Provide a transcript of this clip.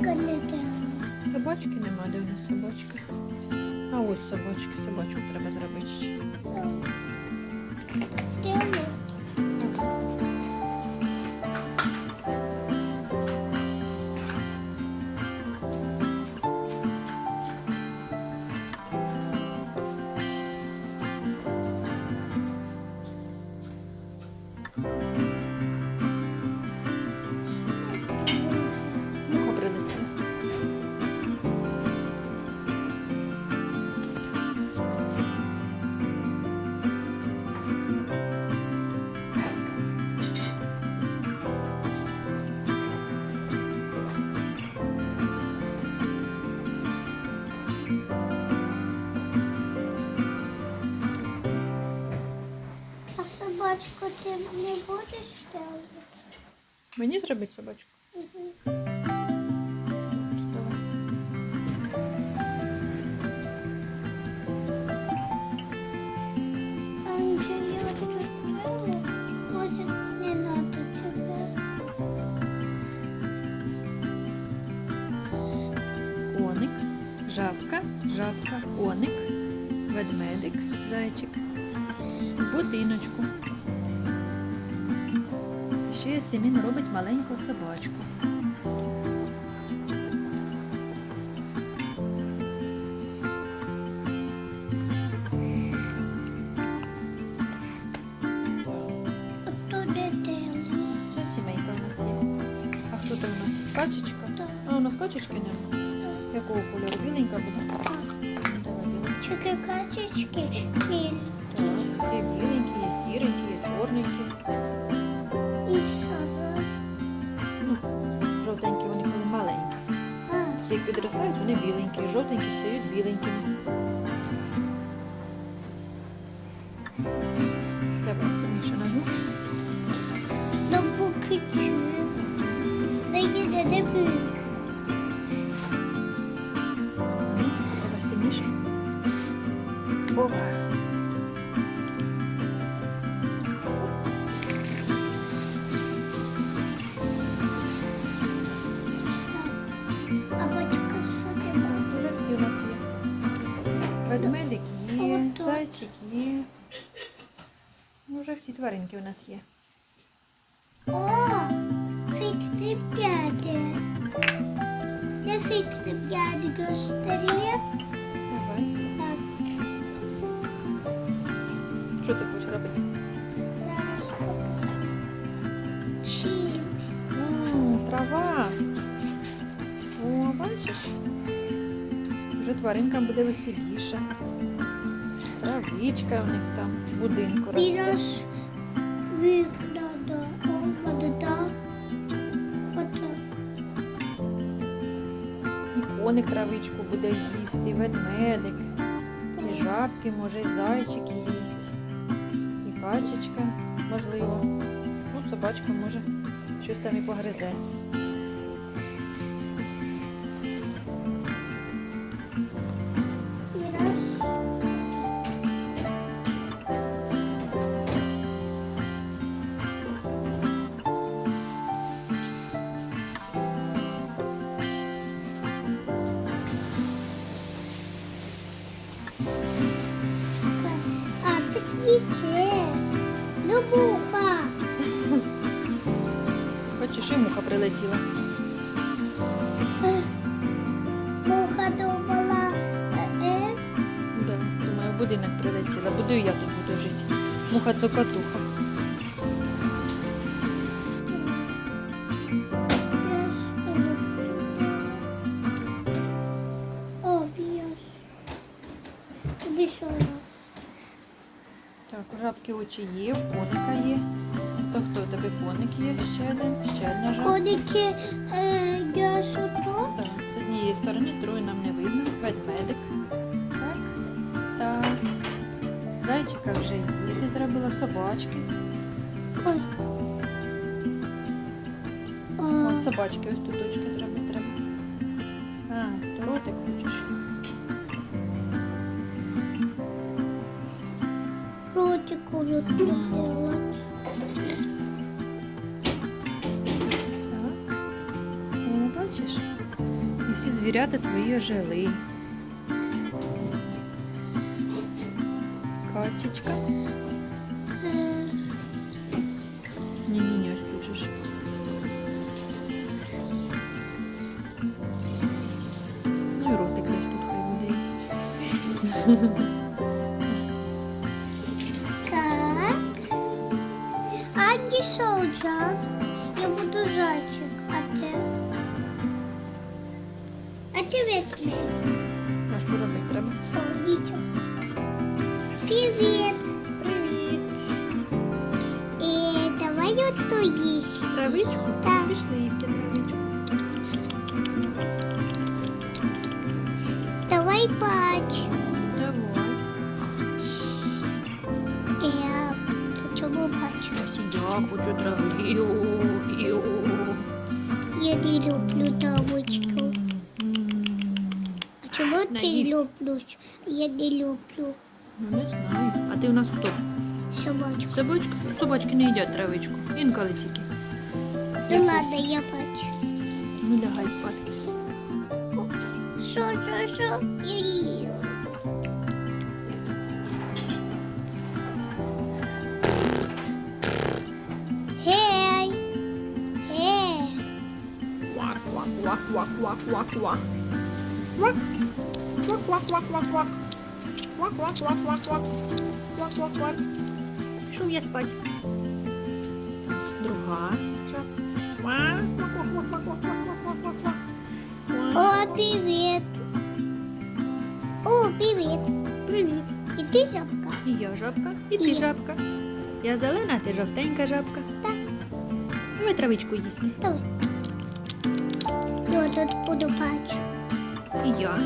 собачка не там. Собачки нема, де в нас собачка? А ось собачки, собачку треба зробити ще. Може, не надо тебе. Коник, жабка, жабка, коник, ведмедик, зайчик. Будиночку. Ще Семін робить маленьку собачку. Вся сімейка у нас є. А хто там у нас? Качечка? А у нас качечки нема. Якого кольору? Біленька буде? Чики качечки. Так, є біленькі, є сіренькі, є чорненькі. Підростають, вони біленькі, жовтенькі стають біленькими. Давай сильніше ногу. до букичок. Не не бик. Ну, Давай сильніше. Опа. Отут. є. Ну, вже всі тваринки у нас є. О, фікти п'яти. Не фікти п'яти gösteriyor. Давай. Так, Що ти хочеш робити? М, Трава. О, бачиш? Вже тваринкам буде веселіше. Травичка в них там в будинку росте. Olmadı da. Отак. І коник травичку буде їсти, і ведмедик, і жабки, може, і зайчик їсть, і качечка, можливо. Ну, собачка може щось там і погризе. І муха прилетіла. Муха думала, е, Да, думаю, будинок прилетіла. Буду і я тут буду жити. Муха цокотуха. Так, у жабки очі є, у коника є. То хто у тебе коник є? Ще один, ще одна жабка. Koniki e, göz otur. Так, з однієї сторони, другої нам не видно. Ведмедик. Так. Так. Зайчика вже є. Ти зробила собачки. Ой. О, собачки, ось тут очки зробити треба. А, то ротик хочеш. ротик unuttum делать. Звірята твої жили. Качечка. Е, Ні-ні-ні, ось тут же. Ну і ротик десь тут хай буде. Так. Анді Солджан. Я буду зайчик. А ти? А ти відкрий. А що робити треба? О, нічого. Привіт. Привіт! І давай оту їсть. Травичку? Так. Пішли їсти травичку. Давай бач. Давай. Я чому бачу? Ось і я хочу трави. Іу, іу. Я не люблю травочку. Чому ти Наївся. люблю? Я не люблю Ну не знаю. А ти у нас хто? собачку. Собачка? Собачки не їдять травичку. Інколи тільки. Ну ладно, я бачу. Ну лягай спадки. Що, що, що? Я не їла. Гей! Гей! Квак. Квак. Квак, квак, квак, квак, квак. Квак, квак, квак, квак, квак. Квак, квак. Пішов я спать. Друга. Квак, квак, квак, квак, квак, квак, квак, квак, квак, квак. Квак. О, привіт! О, привіт! Привіт. І ти жабка? І я жабка, і ти І жабка. Я зелена, ти жовтенька жабка. Так. Давай травичку їсти. Давай. Я тут буду бачу. І я.